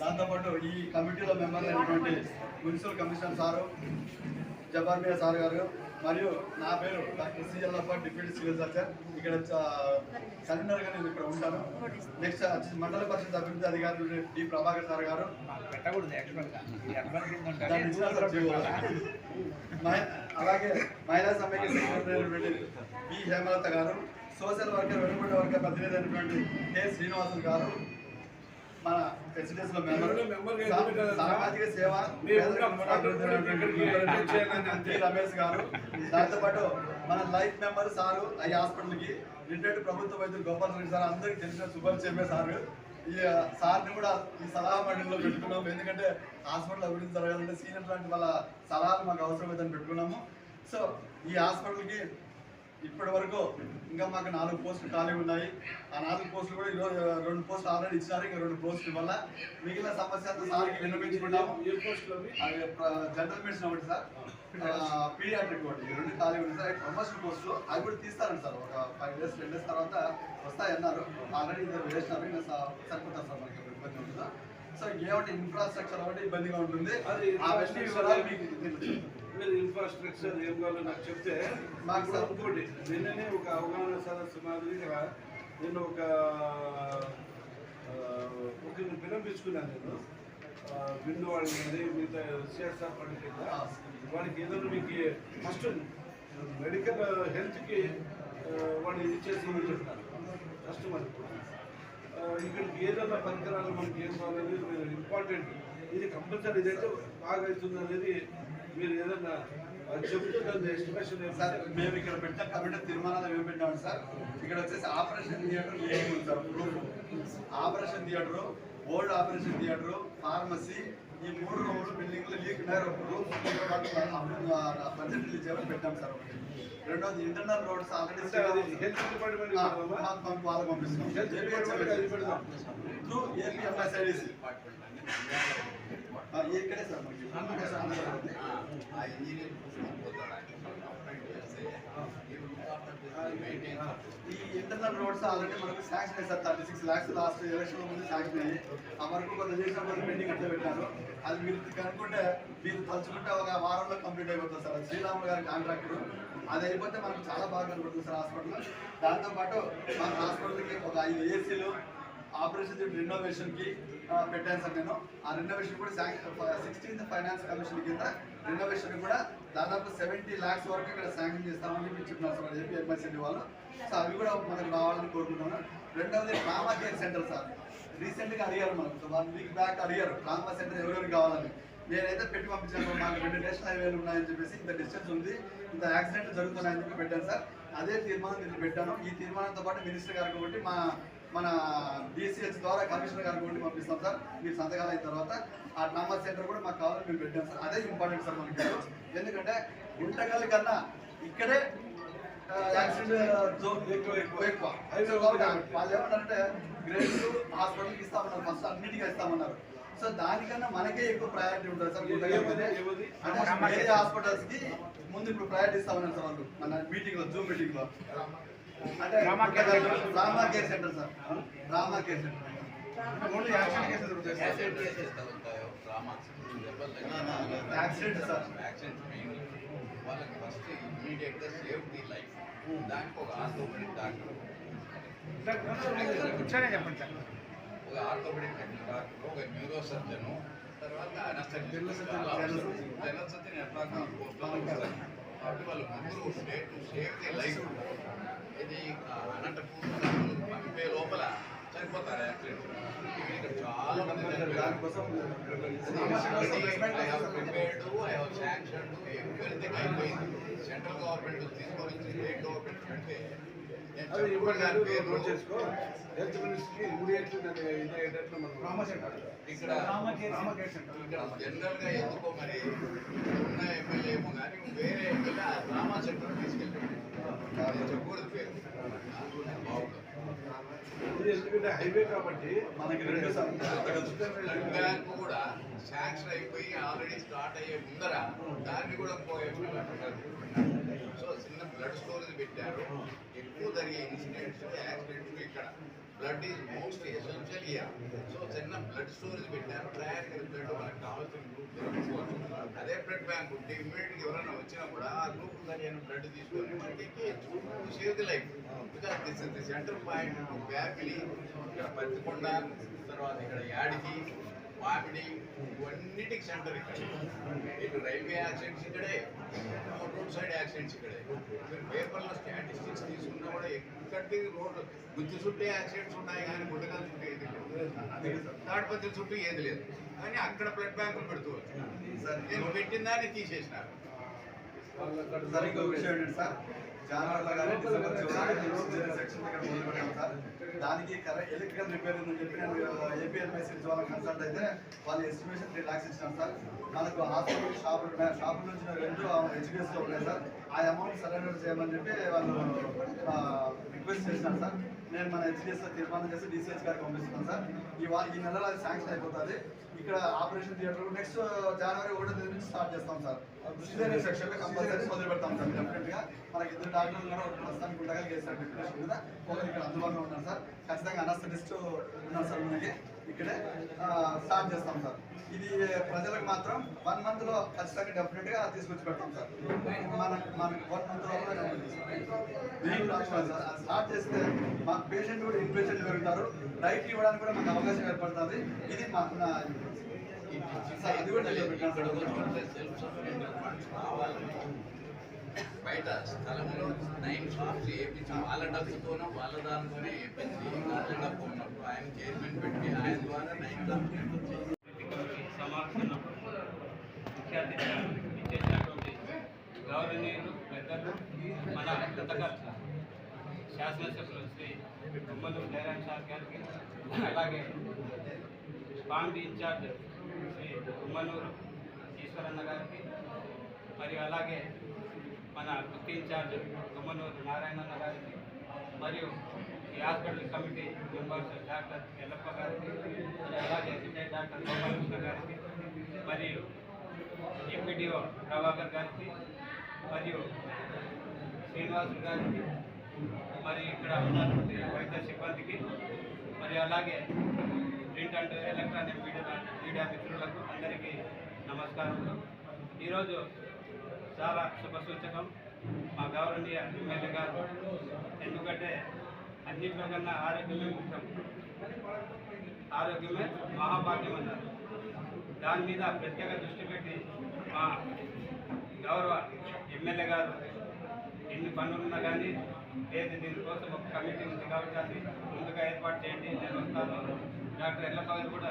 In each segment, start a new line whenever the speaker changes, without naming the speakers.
దాంతోపాటు ఈ కమిటీలో మెంబర్ అయినటువంటి municipal commissioner sir Jabbar Miya sir గారు మరియు నా పేరు డాక్టర్ సిఎల్ అప్ప డిప్యూటీ సివిల్ సర్జన్. ఇక్కడ గా నేను ఇక్కడ ఉంటాను. నెక్స్ట్ మండల పరిషత్ అభివృద్ధి అధికారులు డి ప్రభాకర్ సార్ గారు. అలాగే మహిళా సమైక్య సెక్రటరీ బి హేమలత గారు సోషల్ వర్కర్ వెనుకొండ వర్గ ప్రతినిధి అయినటువంటి కె శ్రీనివాసులు గారు మన ఎస్డిఎస్లో మెంబర్? సామాజిక సేవ రమేష్ గారు దాంతో పాటు మన లైఫ్ మెంబర్ సారు ఈ హాస్పిటల్కి రిటైర్డ్ ప్రభుత్వ వైద్యులు గోపాల్ రెడ్డి సార్ అందరికి తెలిసిన సుభర్ చెప్పే సారు. ఈ సార్ని కూడా ఈ సలహా మండలిలో పెట్టుకున్నాము ఎందుకంటే హాస్పిటల్ అభివృద్ధి జరగాలంటే సీనియర్ లాంటి వాళ్ళ సలహాలు మాకు అవసరమైందని పెట్టుకున్నాము. సో ఈ హాస్పిటల్కి ఇప్పటి వరకు ఇంకా మాకు నాలుగు పోస్టులు ఖాళీ ఉన్నాయి. ఆ నాలుగు పోస్టులు కూడా ఈరోజు రెండు పోస్టులు ఆల్రెడీ ఇచ్చినారు ఇంకా రెండు పోస్టులు వల్ల మిగిలిన సమస్య అంతా సార్కి ప్ర- జనరల్ మెడిసిన్ ఒకటి సార్. పీడియాట్రిక్ ఒకటి. రెండు ఖాళీ ఉంది సార్. ప్రమోషన్ పోస్టులు. అవి కూడా తీస్తారండి సార్. ఒక ఫైవ్ డేస్ టెన్ డేస్ తర్వాత వస్తాయన్నారు. ఆల్రెడీ ఇద్దరు వేసినారు. ఇంకా సరిపోతారు సార్ మనకి. ఇబ్బంది ఉంటుందా సో ఏమంటే ఇన్ఫ్రాస్ట్రక్చర్ ఒకటి ఇబ్బందిగా ఉంటుంది.
అది
అవన్నీ వివరాలు మీకు.
మీరు ఇన్ఫ్రాస్ట్రక్చర్ ఏం కావాలో నాకు చెప్తే
సార్-
ఇంకోటి నిన్ననే ఒక అవగాహన సదస్సు మాదిరిగా నేను ఒక ఒకరిని వినిపించుకున్నాను నేను. విండు వాళ్ళని కానీ మిగతా పండుగ కింద. వాడికి ఏదైనా మీకు ఫస్ట్ మెడికల్ హెల్త్కి వాడిని ఇచ్చేసి చెప్తాను కస్టమర్ ఇక్కడికి ఏదైనా పరికరాలు మనకి ఏం కావాలనేది ఇంపార్టెంట్ ఇది కంపల్సరీ ఇదైతే బాగా అవుతుంది అనేది మీరు ఏదైనా అది చెప్తే దాని ఎస్టిమేషన్
సార్ మేము ఇక్కడ పెట్టిన కమిటీ తీర్మానాలు ఏమి పెట్టాము సార్? ఇక్కడ వచ్చేసి ఆపరేషన్ థియేటర్ ఉంది sir? Operation theatre old operation theatre pharmacy ఈ మూడు రూములు బిల్డింగ్లు లీక్ బడ్జెట్ రిలీజ్ చేయమని పెట్టాం సార్ ఒకటి. రెండోది internal roads already
health department
పంపిస్తున్నాం త్రూ ఏపీఎంఎస్ఐడిసి ఇక్కడే సార్ మనకి ఈ ఇంటర్నల్ రోడ్స్ ఆల్రెడీ మనకు శాంక్షన్ అయ్యి sir. Thirty six lakhs last election ముందు శాంక్షన్ అయ్యి ఆ వరకు కొంత చేసిన కొంత పెండింగ్ అట్లా పెట్టారు. అది మీరు కనుక్కుంటే మీరు తలుచుకుంటే ఒక వారంలో కంప్లీట్ అయిపోతుంది సార్. అది శ్రీరాములు గారి కాంట్రాక్టర్ అది అయిపోతే మనకు చాలా బాగా కనబడుతుంది సార్ హాస్పిటల్. దాంతోపాటు మన హాస్పిటల్కి ఒక ఐదు ఏసీలు ఆపరేషన్ రినోవేషన్కి పెట్టాను సార్ నేను. ఆ రినోవేషన్ కూడా సిక్స్టీన్త్ ఫైనాన్స్ కమిషన్ కింద రినోవేషన్ కూడా దాదాపు సెవెంటీ ల్యాక్స్ వరకు ఇక్కడ శాంక్షన్ చేస్తామని చెప్పి చెప్పినారు సార్ ఏపీ ఎంఎస్ఎండి వాళ్ళు. సో అవి కూడా మనకు రావాలని కోరుకుంటున్నాను రెండవది ట్రామా కేర్ సెంటర్ సార్. రీసెంట్గా అడిగారు మనకు వన్ వీక్ బ్యాక్ అడిగారు. ట్రామా సెంటర్ ఎవరెవరికి కావాలని. నేనైతే పెట్టి పంపించాను మాకు రెండు నేషనల్ హైవేలు ఉన్నాయని చెప్పేసి ఇంత డిస్టెన్స్ ఉంది. ఇంత యాక్సిడెంట్లు జరుగుతున్నాయని చెప్పి పెట్టాను సార్. అదే తీర్మానం నేను పెట్టాను. ఈ తీర్మానంతో పాటు మినిస్టర్ గారు ఒకటి మా మన డిసిహెచ్ ద్వారా కమిషనర్ గారికి ఒకటి పంపిస్తాం సార్. మీరు సంతకాలు అయిన తర్వాత ఆ ట్రామా సెంటర్ కూడా మాకు కావాలని మేము పెట్టాం సార్. అదే ఇంపార్టెంట్ సార్ మనకి ఎందుకంటే గుంటకల్ కన్నా ఇక్కడే యాక్సిడెంట్ జోన్ ఎక్కువ ఎక్కువ. ఎక్కువ. వాళ్ళు ఏమన్నారంటే గ్రేడ్ హాస్పిటల్కి ఇస్తామన్నారు ఫస్ట్ అన్నిటికీ ఇస్తామన్నారు. సో దానికన్నా మనకే ఎక్కువ ప్రయారిటీ ఉంటుంది సార్ హాస్పిటల్స్కి ముందు ఇప్పుడు ప్రయారిటీ ఇస్తామన్నారు సార్ వాళ్ళు. మన మీటింగ్లో జూమ్ మీటింగ్లో. అంటే
రామా కేర్ సెంటర్.
రామా care centre sir. Rama care centre only accident cases ఉంటాయి? Sir accident sir.
యాక్సిడెంట్ వాళ్ళకి ఫస్ట్ ఇమీడియట్గా సేవ్ ది లైఫ్. దానికి ఒక ఆర్థోపెడిక్ డాక్టర్.
కూర్చొనే చెప్పండి సార్.
ఒక ఆర్థోపెడిక్ డాక్టర్ ఒక న్యూరో సర్జన్ తర్వాత
general surgeon.
General surgeon. ఎట్లా కాబట్టి వాళ్ళు ముగ్గురు save to save the life ఇది అనంతపూర్ పంపే లోపల చనిపోతారు యాక్సిడెంట్? ఇక్కడ చాలా మంది చనిపోయారు.
దానికోసం
సెంట్రల్ గవర్నమెంట్ తీసుకొని స్టేట్ గవర్నమెంట్ పెడితే
అది ఇవ్వండి
చెప్పుకున్న
నోట్ చేసుకో. హెల్త్ మినిస్ట్రీ ఇమీడియట్లీ నేను ఇదేటట్లు మనం
ఇక్కడ ఇక్కడ జనరల్గా ఎందుకో మరి ఉన్న ఎమ్మెల్యే ఏమో కానీ వేరే ఎమ్మెల్యే ఆ డ్రామా సెంటర్ తీసుకెళ్ళాడు చెప్పకూడదు పేరు. బాగుంటుంది
ఎందుకంటే హైవే కాబట్టి
మనకి రెండు
బ్యాంక్ కూడా శాంక్షన్ అయిపోయి ఆల్రెడీ స్టార్ట్ అయ్యే ముందర దాన్ని కూడా పోయే సో చిన్న బ్లడ్ స్టోరేజ్ పెట్టారు. ఎక్కువ జరిగే ఇన్సిడెంట్స్ యాక్సిడెంట్స్ ఇక్కడ. Blood is most essential here so చిన్న బ్లడ్ స్టోరేజ్ పెట్టారు. ప్రయారిటీ బ్లడ్ మనకు కావాల్సిన గ్రూప్ తెలుసుకోవచ్చు అదే బ్లడ్ బ్యాంక్ ఉంటే ఇమ్మీడియట్గా ఎవరైనా వచ్చినా కూడా ఆ గ్రూప్ సరైన బ్లడ్ తీసుకొని మనకి save the life because this is the centre point family ఇక్కడ పత్తికొండ తర్వాత ఇక్కడ యాడికి మామిడి ఇవన్నిటికి సెంటర్ ఇక్కడ. ఇటు రైల్వే యాక్సిడెంట్స్ ఇక్కడే రోడ్ సైడ్ యాక్సిడెంట్స్ ఇక్కడే. మీరు పేపర్లో స్టాటిస్టిక్స్ తీసుకున్నా కూడా ఎక్కడికి రోడ్డు గుత్తి చుట్టూ యాక్సిడెంట్స్ ఉన్నాయి కానీ గుడ్డకాల చుట్టూ ఏది లేదు. తాడిపత్రి చుట్టూ ఏది లేదు. కానీ అక్కడ బ్లడ్ బ్యాంకులు పెడుతూ
సార్
నేను పెట్టిన దాన్ని తీసేసినారు.
సార్ జనవరిలో దానికి కరెక్ట్ ఎలక్ట్రికల్ రిపేర్ ఉందని చెప్పి నేను ఏపీఎల్ఐసి వాళ్ళకి కన్సల్ట్ అయితే వాళ్ళు ఎస్టిమేషన్ త్రీ ల్యాక్స్ ఇచ్చినాం సార్. మనకు హాస్పిటల్ షాప్ షాప్ నుంచి రెండు హెచ్పిఎస్లో ఉన్నాయి సార్. ఆ అమౌంట్ సరెండర్ చేయమని చెప్పి వాళ్ళు రిక్వెస్ట్ చేసినారు సార్. నేను మన హెచ్డిఎస్లో తీర్మానం చేసి డిసిహెచ్ గారికి పంపిస్తున్నాను సార్. ఈ ఈ నెలలో అది శాంక్షన్ అయిపోతుంది. ఇక్కడ ఆపరేషన్ థియేటర్ నెక్స్ట్ జనవరి ఒకటో తేదీ నుంచి స్టార్ట్ చేస్తాం సార్. సిజేరియన్ సెక్షన్లో కంపల్సరీ మొదలు పెడతాం సార్ డెఫినెట్గా మనకి ఇద్దరు డాక్టర్లు ఉన్నారు ఒకటి ప్రస్తుతానికి ఉండగా చేశారు డిప్యూటేషన్ మీద ఒకరు ఇక్కడ అందుబాటులో ఉన్నారు సార్. ఖచ్చితంగా అనస్థిస్ట్ ఉన్నారు సార్ మనకి ఇక్కడే. స్టార్ట్ చేస్తాం సార్. ఇది ప్రజలకు మాత్రం వన్ మంత్లో ఖచ్చితంగా డెఫినెట్గా తీసుకొచ్చి పెడతాం సార్. మన మనకి వన్ మంత్ సార్. స్టార్ట్ చేస్తే మా పేషెంట్ కూడా ఇన్పేషెంట్ పెరుగుతారు. రైట్ ఇవ్వడానికి కూడా మనకు అవకాశం ఏర్పడుతుంది. ఇది మా
బయట స్థలంలో నైన్ షాప్స్ వేయించి వాళ్ళ డబ్బుతోనో వాళ్ళ దానితోనే వేయించి వాళ్ళ డబ్బు ఉన్నప్పుడు ఆయన చైర్మన్ పెట్టి ఆయన ద్వారా నైన్
గౌరవనీయులు పెద్దలు మన గతక శాసనసభ్యులు శ్రీ గుమ్మలూరు జయరాం సార్ గారికి అలాగే పాండి ఇన్ఛార్జ్ శ్రీ గుమ్మలూరు ఈశ్వరన్న గారికి మరియు అలాగే మన వృత్తి ఇన్ఛార్జ్ గుమ్మలూరు నారాయణన్న గారికి మరియు ఈ hospital committee members doctor Ellappa గారికి మరియు అలాగే రిటైర్డ్ డాక్టర్ గోపాలకృష్ణ గారికి మరియు ఎంపీడీఓ ప్రభాకర్ గారికి మరియు శ్రీనివాసులు గారికి మరి ఇక్కడ ఉన్నటువంటి వైద్య సిబ్బందికి మరి అలాగే print and electronic media media మిత్రులకు అందరికీ నమస్కారం. ఈరోజు చాలా శుభసూచకం. మా గౌరవనీయ ఎమ్మెల్యే గారు ఎందుకంటే అన్నింటిలో కన్నా ఆరోగ్యమే ముఖ్యం. ఆరోగ్యమే మహాభాగ్యం అన్నారు దాని మీద ప్రత్యేక దృష్టి పెట్టి మా గౌరవ ఎమ్మెల్యే గారు ఎన్ని పనులున్నా కానీ లేదు దీనికోసం ఒక కమిటీ ఉంది కాబట్టి అది ముందుగా ఏర్పాటు చేయండి. నేను వస్తాను. డాక్టర్ ఎల్లప్ప కూడా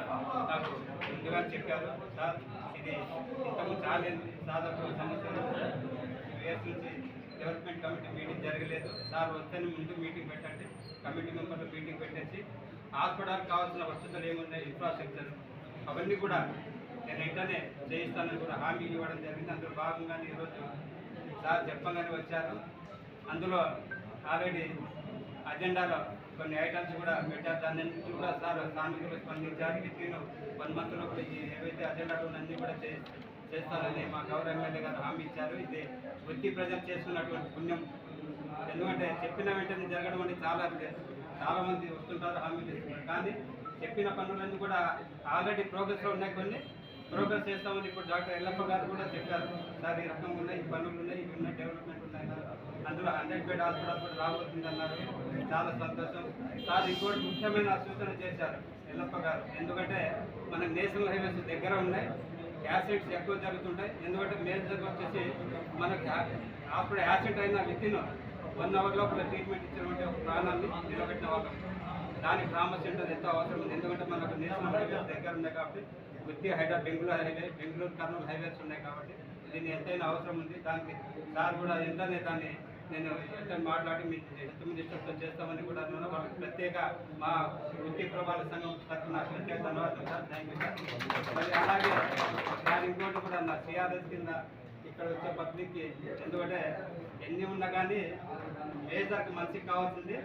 నాకు ముందుగా చెప్పారు సార్ ఇది ఇంతకు చాలా దాదాపు సంవత్సరం వేస్ నుంచి డెవలప్మెంట్ కమిటీ మీటింగ్ జరగలేదు. సార్ వస్తేనే ముందు మీటింగ్ పెట్టండి. కమిటీ మెంబర్లు మీటింగ్ పెట్టేసి హాస్పిటల్కి కావాల్సిన వసతులు ఏమున్నాయి? ఇన్ఫ్రాస్ట్రక్చర్ అవన్నీ కూడా నేను వెంటనే చేయిస్తానని కూడా హామీ ఇవ్వడం జరిగింది. అందులో భాగంగానే ఈరోజు సార్ చెప్పగానే వచ్చారు. అందులో ఆల్రెడీ అజెండాలో కొన్ని ఐటమ్స్ కూడా పెట్టారు. దాని నుంచి కూడా సార్ సానుకూల స్పందించారు. నేను వన్ మంత్ లోపల ఏవైతే అజెండాలు అన్నీ కూడా చే చేస్తారని మా గౌరవ ఎమ్మెల్యే గారు హామీ ఇచ్చారు. ఇది వృత్తి ప్రజలు చేస్తున్నటువంటి పుణ్యం. ఎందుకంటే చెప్పిన వెంటనే జరగడం అనేది చాలా చాలామంది వస్తుంటారు హామీలు ఇస్తున్నారు కానీ చెప్పిన పనులన్నీ కూడా ఆల్రెడీ ప్రోగ్రెస్లో ఉన్నాయి కొన్ని. ప్రోగ్రెస్ చేస్తామని ఇప్పుడు డాక్టర్ ఎల్లప్ప గారు కూడా చెప్పారు. సార్ ఈ రకం ఉన్నాయి ఈ పనులు ఉన్నాయి ఇవి ఉన్నాయి డెవలప్మెంట్ ఉన్నాయి కదా. అందులో హండ్రెడ్ బెడ్ హాస్పిటల్ కూడా రాబోతుంది అన్నారు చాలా సంతోషం. సార్ ఇంకోటి ముఖ్యమైన సూచన చేశారు ఎల్లప్ప గారు. ఎందుకంటే మన నేషనల్ హైవేస్ దగ్గర ఉన్నాయి. యాసిడ్స్ ఎక్కువ జరుగుతుంటాయి. ఎందుకంటే మేజర్ వచ్చేసి మనకి అప్పుడు యాసిడ్ అయిన వితిన్ వన్ అవర్ లోపల ట్రీట్మెంట్ ఇచ్చినటువంటి ఒక ప్రాణాన్ని నిలబెట్టిన వాళ్ళం. దానికి ట్రామా సెంటర్ ఎంతో అవసరం ఉంది. ఎందుకంటే మనకు నేషనల్ హైవేస్ దగ్గర ఉన్నాయి కాబట్టి గుత్తి హైదరాబాద్ బెంగళూరు హైవే బెంగళూరు కర్నూలు హైవేస్ ఉన్నాయి కాబట్టి దీన్ని ఎంతైనా అవసరం ఉంది. దానికి సార్ కూడా ఎంతనే దాన్ని నేను మాట్లాడి మీ తొమ్మిది ఇష్టంతో చేస్తామని కూడా అన్నాను. వాళ్ళకి ప్రత్యేక మా వృత్తి ప్రభావాల సంఘం తరఫున ప్రత్యేక ధన్యవాదాలు. సార్ థ్యాంక్ యూ సార్ మరి అలాగే దాని ఇంకోటి కూడా నా సిఆర్ఎస్ కింద ఇక్కడ వచ్చే పబ్లిక్కి ఎందుకంటే ఎన్ని ఉన్నా కానీ మేజర్కి మనిషికి కావాల్సింది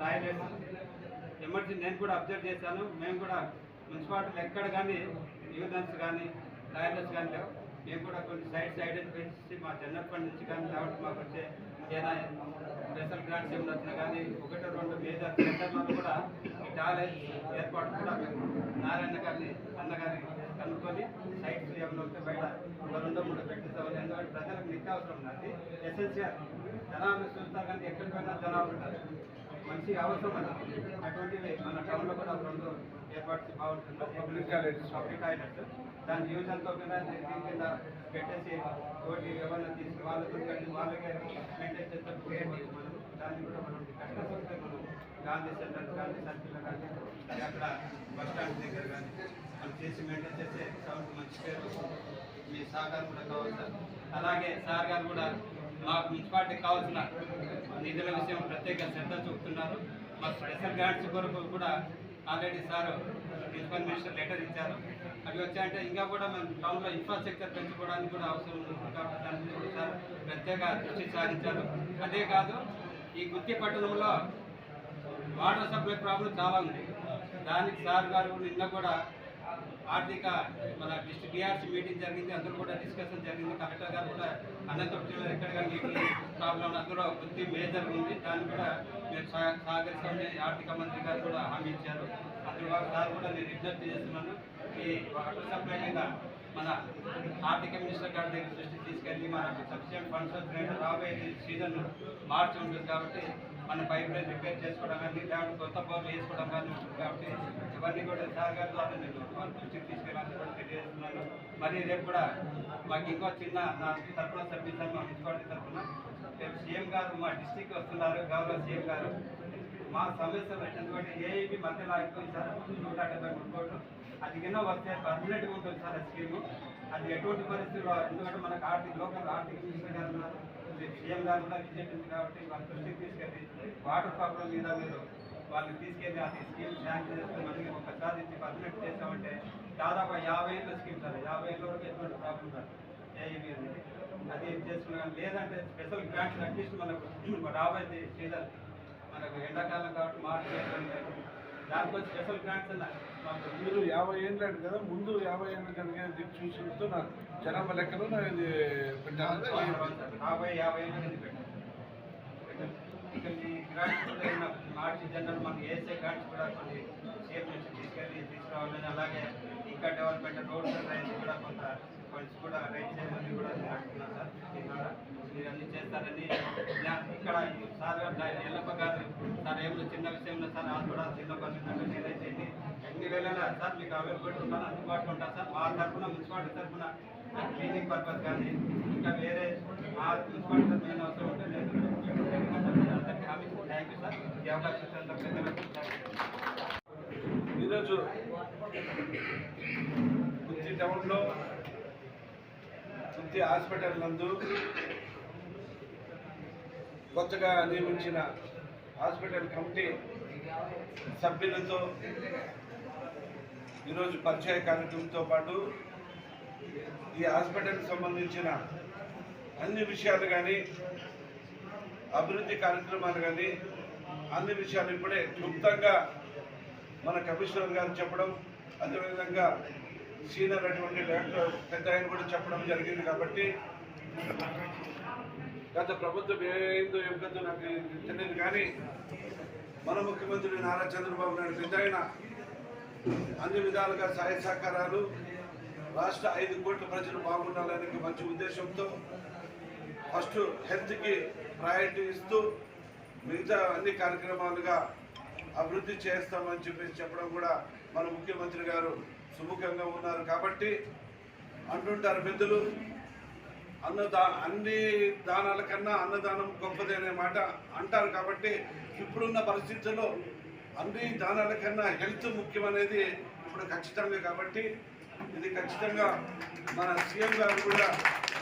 టాయిలెట్స్ ఎమర్జెన్సీ నేను కూడా అబ్జర్వ్ చేశాను. మేము కూడా మున్సిపాలిటీలు ఎక్కడ కానీ యూనియన్స్ కానీ టాయిలెట్స్ కానీ లేవు. మేము కూడా కొన్ని సైట్స్ ఐడెంటిఫై చేసి మా చిన్నప్పటి నుంచి కానీ కాబట్టి మాకు వచ్చే ఏదైనా స్పెషల్ గ్రాంట్స్ ఏమైనా వచ్చినా కానీ ఒకటి రెండు మేజర్ సెంటర్లను కూడా ఈ టాలెంట్ ఏర్పాటు కూడా మేము నారాయణ గారిని అన్నగారి కనుక్కొని సైట్స్ ఏమైనా వస్తే బయట ఒక రెండో మూడు పెట్టిస్తామని ఎందుకంటే ప్రజలకు నిత్యావసరం ఉన్నది. ఎసెన్షియల్ జనాభా చూస్తారు కానీ ఎక్కడికైనా జనాభా ఉంటారు. మంచి అవసరం అన్నది. అటువంటివి మన టౌన్లో కూడా రెండు ఏర్పాటు బాగుంటుంది
Public toilets.
పబ్లిక్ టాయిలెట్స్ దాని యూజ్ కింద దీని కింద పెట్టేసి తోటి ఎవరైనా తీసుకుని వాళ్ళతో కలిసి వాళ్ళకే మెయింటైన్ చేస్తే మనం దాన్ని కూడా మనం కష్టపడితే మనం గాంధీ సెంటర్ గాంధీ సర్కిల్ కానీ అక్కడ బస్ స్టాండ్ దగ్గర కానీ మనం చేసి మెయింటైన్ చేస్తే టౌన్కి మంచి పేరు వస్తుంది. మీ సహకారం కూడా కావాలి సార్. అలాగే సార్ గారు కూడా మాకు మున్సిపాలిటీకి కావాల్సిన నిధుల విషయం ప్రత్యేక శ్రద్ధ చూపుతున్నారు. మా స్పెషల్ గ్రాంట్స్ కొరకు కూడా already sir principal minister letter ఇచ్చారు. అవి వచ్చాయంటే ఇంకా కూడా మనం టౌన్లో ఇన్ఫ్రాస్ట్రక్చర్ పెంచుకోవడానికి కూడా అవసరం ఉంది. కాబట్టి దాని సార్ ప్రత్యేక దృష్టి సారించారు. అదే కాదు ఈ గుత్తి పట్టణంలో వాటర్ సప్లై ప్రాబ్లం చాలా ఉంది. దానికి సార్ గారు నిన్న కూడా ఆర్థిక మన డిస్ట్రిక్ట్ డిఆర్సీ మీటింగ్ జరిగింది అందరూ కూడా డిస్కషన్ జరిగింది. కలెక్టర్ గారు కూడా అనంతపురం ఎక్కడ కానీ ప్రాబ్లం అందులో కొద్ది మేజర్ ఉంది. దాన్ని కూడా మేము సహకరిస్తామని ఆర్థిక మంత్రి గారు కూడా హామీ ఇచ్చారు. అందులో సార్ కూడా నేను విజ్ఞప్తి చేస్తున్నాను. ఈ వాటర్ సప్లై మీద మన ఆర్థిక మినిస్టర్ గారి దగ్గర దృష్టి తీసుకెళ్ళి మనకు సఫిషియంట్ ఫండ్స్ వచ్చినాయి రాబోయే సీజన్ మార్చి ఉంటుంది కాబట్టి మన పైప్ లైన్ రిపేర్ చేసుకోవడం కానీ లేకపోతే కొత్త బోర్లు వేసుకోవడం కానీ ఉంటుంది కాబట్టి ఇవన్నీ కూడా సార్ గారి ద్వారా నేను దృష్టికి తీసుకెళ్ళాలని కూడా తెలియజేస్తున్నాను. మరి రేపు కూడా మాకు ఇంకో చిన్న నా తరఫున సభ్యులు మా మున్సిపాలిటీ తరఫున రేపు సీఎం గారు మా డిస్టిక్ వస్తున్నారు గౌరవ సీఎం గారు. మా సమస్యలు ఎందుకంటే ఏఈబి మధ్యలో అయిపోయింది సార్ నూట డెబ్బై మూడు కోట్లు. అది కింద వస్తే పర్మనెంట్గా ఉంటుంది సార్ ఆ స్కీము అది ఎటువంటి పరిస్థితుల్లో ఎందుకంటే మనకు ఆర్థిక లోకల్ ఆర్థిక మినిస్టర్ గారు ఉన్నారు. సీఎం గారు కూడా బీజేపీ ఉంది కాబట్టి వాళ్ళ దృష్టికి తీసుకెళ్ళి వాటర్ ప్రాబ్లం మీద మీరు వాళ్ళు తీసుకెళ్ళి అది స్కీమ్ శాంక్షన్ చేస్తే మనకి ఒక ఇచ్చి పర్మనెంట్ చేసామంటే దాదాపు యాభై ఏళ్ళ స్కీమ్ సార్. యాభై ఏళ్ళ వరకు ఎటువంటి ప్రాబ్లం సార్ ఏఈబి అనేది అది చేసుకున్నాం లేదంటే స్పెషల్ గ్రాంట్స్ అట్లీస్ట్ మనకు రాబోయే సీజన్ మనకు ఎండాకాలం కాబట్టి మార్చి గ్రాంట్స్
మీరు యాభై ఏళ్ళు అంటే కదా ముందు యాభై ఏళ్ళు జరిగే దిక్కు చూసినట్టు నా జనాభా లెక్కలు ఇది పెట్టాను
యాభై యాభై ఏళ్ళ నుంచి పెట్టాం ఇక ఈ గ్రాంట్స్ కూడా ఏమైనా మార్చి జనరల్ మనకి ఏసే గ్రాంట్స్ కూడా కొన్ని నుంచి తీసుకెళ్ళి తీసుకురావాలని అలాగే ఇంకా డెవలప్మెంట్ రోడ్స్ కూడా కొంత ఫండ్స్ కూడా రైట్ చేయమని కూడా సార్. మీరు అన్ని చేస్తారని ఇక్కడ సార్ గారు ఎల్లప్ప గారు సార్ ఏమైనా చిన్న విషయంలో సార్ కూడా చిన్న పని ఉందంటే ఎన్ని వేలైనా సార్ మీకు అవైలబుల్ ఉంటాను అందుబాటులో ఉంటాను సార్. మా తరఫున మున్సిపాలిటీ తరఫున క్లీనింగ్ పర్పస్ కానీ ఇంకా వేరే మా మున్సిపాలిటీ తరఫున అవసరం ఉంటే నేను థ్యాంక్ యూ సార్ ఈ అవకాశం
ఈరోజు గుత్తి టౌన్లో గుత్తి హాస్పిటల్ నందు కొత్తగా నియమించిన హాస్పిటల్ కమిటీ సభ్యులతో ఈరోజు పరిచయ కార్యక్రమంతో పాటు ఈ హాస్పిటల్కి సంబంధించిన అన్ని విషయాలు కానీ అభివృద్ధి కార్యక్రమాలు కానీ అన్ని విషయాలు ఇప్పుడే క్లుప్తంగా మన కమిషనర్ గారు చెప్పడం అదేవిధంగా సీనియర్ అటువంటి డాక్టర్ పెద్ద ఆయన కూడా చెప్పడం జరిగింది కాబట్టి గత ప్రభుత్వం ఏందో ఏం కదో నాకు తెలియదు కానీ మన ముఖ్యమంత్రి నారా చంద్రబాబు నాయుడు పెద్ద ఆయన అన్ని విధాలుగా సహాయ సహకారాలు రాష్ట్ర ఐదు కోట్ల ప్రజలు బాగుండాలనే మంచి ఉద్దేశంతో ఫస్ట్ హెల్త్కి ప్రయారిటీ ఇస్తూ మిగతా అన్ని కార్యక్రమాలుగా అభివృద్ధి చేస్తామని చెప్పేసి చెప్పడం కూడా మన ముఖ్యమంత్రి గారు సుముఖంగా ఉన్నారు. కాబట్టి అంటుంటారు పెద్దలు అన్నదా అన్ని దానాల కన్నా అన్నదానం గొప్పది అనే మాట అంటారు కాబట్టి ఇప్పుడున్న పరిస్థితుల్లో అన్ని దానాల కన్నా హెల్త్ ముఖ్యమనేది ఇప్పుడు ఖచ్చితంగా కాబట్టి ఇది ఖచ్చితంగా మన సీఎం గారు కూడా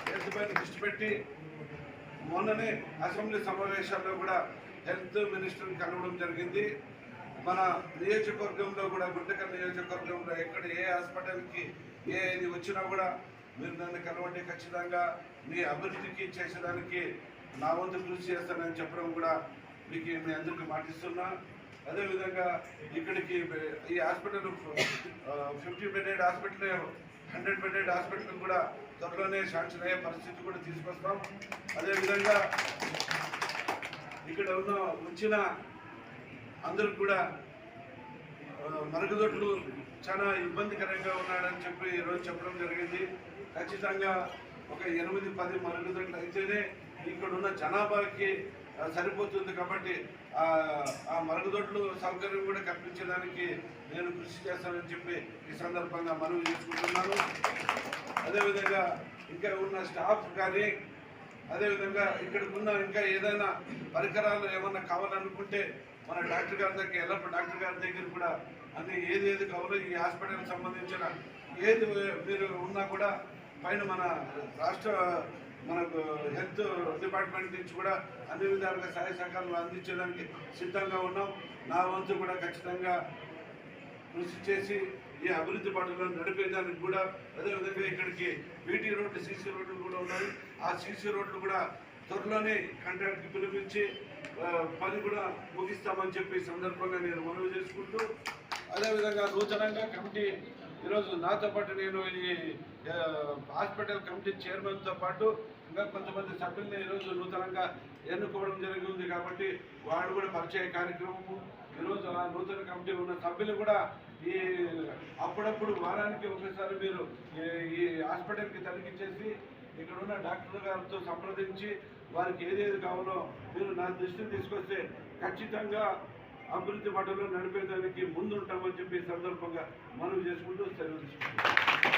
హెల్త్ పైన దృష్టి పెట్టి మొన్ననే అసెంబ్లీ సమావేశాల్లో కూడా హెల్త్ మినిస్టర్ని కలవడం జరిగింది. మన నియోజకవర్గంలో కూడా గుంటకల్ నియోజకవర్గంలో ఎక్కడ ఏ హాస్పిటల్కి ఏ ఇది వచ్చినా కూడా మీరు నన్ను కలవండి ఖచ్చితంగా. మీ అభివృద్ధికి చేసేదానికి నా వంతు కృషి చేస్తానని చెప్పడం కూడా మీకు మీ అందరికీ మాటిస్తున్నా. అదేవిధంగా ఇక్కడికి ఈ hospital fifty bedded hospital hundred bedded hospital కూడా త్వరలోనే శాంక్షన్ అయ్యే పరిస్థితి కూడా తీసుకొస్తాం. అదేవిధంగా ఇక్కడ ఉన్న వచ్చిన అందరికి కూడా మరుగుదొడ్లు చాలా ఇబ్బందికరంగా ఉన్నాడని చెప్పి ఈరోజు చెప్పడం జరిగింది. ఖచ్చితంగా ఒక ఎనిమిది పది మరుగుదొడ్లు అయితేనే ఇక్కడ ఉన్న జనాభాకి సరిపోతుంది కాబట్టి ఆ ఆ మరుగుదొడ్లు సౌకర్యం కూడా కల్పించడానికి నేను కృషి చేస్తానని చెప్పి ఈ సందర్భంగా మనవి చేసుకుంటున్నాను. అదేవిధంగా ఇంకా ఉన్న స్టాఫ్ కానీ అదేవిధంగా ఇక్కడికి ఉన్న ఇంకా ఏదైనా పరికరాలు ఏమన్నా కావాలనుకుంటే మన డాక్టర్ గారి దగ్గర ఎల్లప్పుడు డాక్టర్ గారి దగ్గర కూడా అన్ని ఏది ఏది కావాలో ఈ హాస్పిటల్కి సంబంధించిన ఏది మీరు ఉన్నా కూడా పైన మన రాష్ట్ర మనకు హెల్త్ డిపార్ట్మెంట్ నుంచి కూడా అన్ని విధాలుగా సహాయ సహకారాలు అందించడానికి సిద్ధంగా ఉన్నాం. నా వంతు కూడా ఖచ్చితంగా కృషి చేసి ఈ అభివృద్ధి పనులను నడిపేదానికి కూడా అదేవిధంగా ఇక్కడికి బీటీ రోడ్డు సీసీ రోడ్లు కూడా ఉన్నాయి. ఆ సీసీ రోడ్లు కూడా త్వరలోనే కాంట్రాక్ట్కి పిలిపించి పని కూడా ముగిస్తామని చెప్పి సందర్భంగా నేను మనవి చేసుకుంటూ అదేవిధంగా నూతనంగా కమిటీ ఈరోజు నాతో పాటు నేను ఈ హాస్పిటల్ కమిటీ చైర్మన్తో పాటు ఇంకా కొంతమంది సభ్యుల్ని ఈరోజు నూతనంగా ఎన్నుకోవడం జరిగింది కాబట్టి వాళ్ళు కూడా పరిచయ కార్యక్రమము ఈరోజు ఆ నూతన కమిటీ ఉన్న సభ్యులు కూడా ఈ అప్పుడప్పుడు వారానికి ఒకసారి మీరు ఈ- ఈ హాస్పిటల్కి తనిఖీ చేసి ఇక్కడ ఉన్న డాక్టర్ గారితో సంప్రదించి వారికి ఏదేది కావాలో మీరు నా దృష్టిని తీసుకొస్తే ఖచ్చితంగా అభివృద్ధి పటంలో నడిపేదానికి ముందుంటామని చెప్పి సందర్భంగా మనవి చేసుకుంటూ సెలవు తీసుకుంటాం